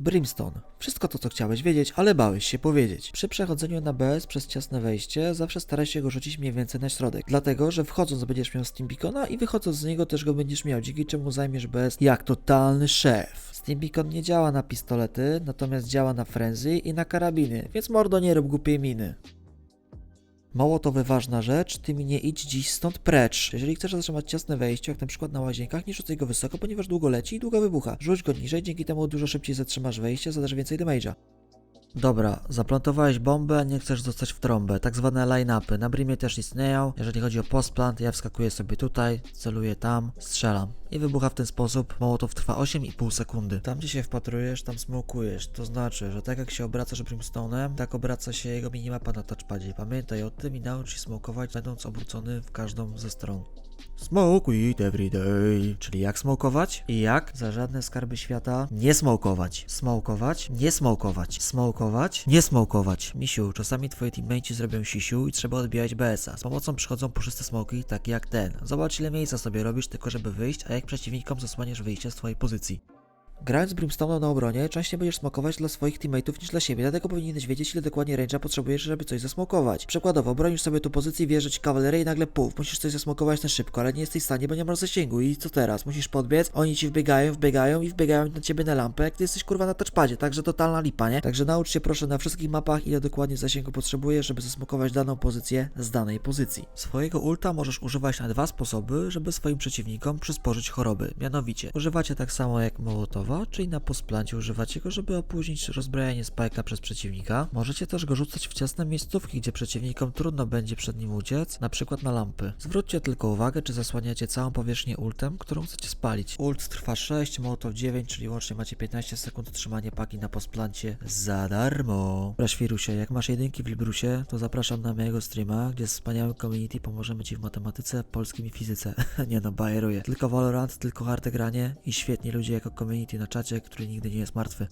Brimstone. Wszystko to, co chciałeś wiedzieć, ale bałeś się powiedzieć. Przy przechodzeniu na BS przez ciasne wejście, zawsze staraj się go rzucić mniej więcej na środek. Dlatego, że wchodząc będziesz miał Steam Beacona i wychodząc z niego też go będziesz miał, dzięki czemu zajmiesz BS jak totalny szef. Steam Beacon nie działa na pistolety, natomiast działa na frenzy i na karabiny, więc mordo nie rób głupiej miny. Mało to ważna rzecz, ty mi nie idź dziś stąd precz. Jeżeli chcesz zatrzymać ciasne wejście, jak na przykład na łazienkach, nie rzucaj go wysoko, ponieważ długo leci i długo wybucha. Rzuć go niżej, dzięki temu dużo szybciej zatrzymasz wejście, zadasz więcej damage'a. Dobra, zaplantowałeś bombę, a nie chcesz zostać w trąbę. Tak zwane line-upy. Na Brimie też istnieją. Jeżeli chodzi o postplant, ja wskakuję sobie tutaj, celuję tam, strzelam. I wybucha w ten sposób. Mołotow trwa 8,5 sekundy. Tam gdzie się wpatrujesz, tam smokujesz. To znaczy, że tak jak się obracasz Brimstone'em, tak obraca się jego minimapa na touchpadzie. Pamiętaj o tym i naucz się smokować, będąc obrócony w każdą ze stron. Smoke it every day. Czyli jak smokować? I jak? Za żadne skarby świata nie smokować. Smokować? Nie smokować. Smokować? Nie smokować. Misiu, czasami twoi teammates zrobią sisiu i trzeba odbijać BS-a. Z pomocą przychodzą puszyste smoki, takie jak ten. Zobacz ile miejsca sobie robisz tylko żeby wyjść, a jak przeciwnikom zasłaniasz wyjście z twojej pozycji. Grając Brimstone'em na obronie, częściej będziesz smokować dla swoich teammateów niż dla siebie, dlatego powinieneś wiedzieć, ile dokładnie range'a potrzebujesz, żeby coś zasmokować. Przykładowo, bronisz sobie tu pozycji, wierzyć kawalerię i nagle puf, musisz coś zasmokować na szybko, ale nie jesteś w stanie, bo nie masz zasięgu i co teraz? Musisz podbiec, oni ci wbiegają, wbiegają i wbiegają na ciebie na lampę, jak ty jesteś kurwa na touchpadzie, także totalna lipa, nie? Także naucz się proszę na wszystkich mapach, ile dokładnie zasięgu potrzebujesz, żeby zasmokować daną pozycję z danej pozycji. Swojego ulta możesz używać na dwa sposoby, żeby swoim przeciwnikom przysporzyć choroby. Mianowicie, używacie tak samo jak Mołotowa, czyli na postplancie używacie go, żeby opóźnić rozbrajanie spajka przez przeciwnika. Możecie też go rzucać w ciasne miejscówki, gdzie przeciwnikom trudno będzie przed nim uciec, na przykład na lampy. Zwróćcie tylko uwagę, czy zasłaniacie całą powierzchnię ultem, którą chcecie spalić. Ult trwa 6, Mołotow 9, czyli łącznie macie 15 sekund trzymania paki na postplancie za darmo. Dobra, Świrusie, jak masz jedynki w Librusie, to zapraszam na mojego streama, gdzie z wspaniałym community pomożemy Ci w matematyce, polskim i fizyce. nie no, bajeruję. Tylko Valorant, tylko harte granie i świetni ludzie jako community na czacie, który nigdy nie jest martwy.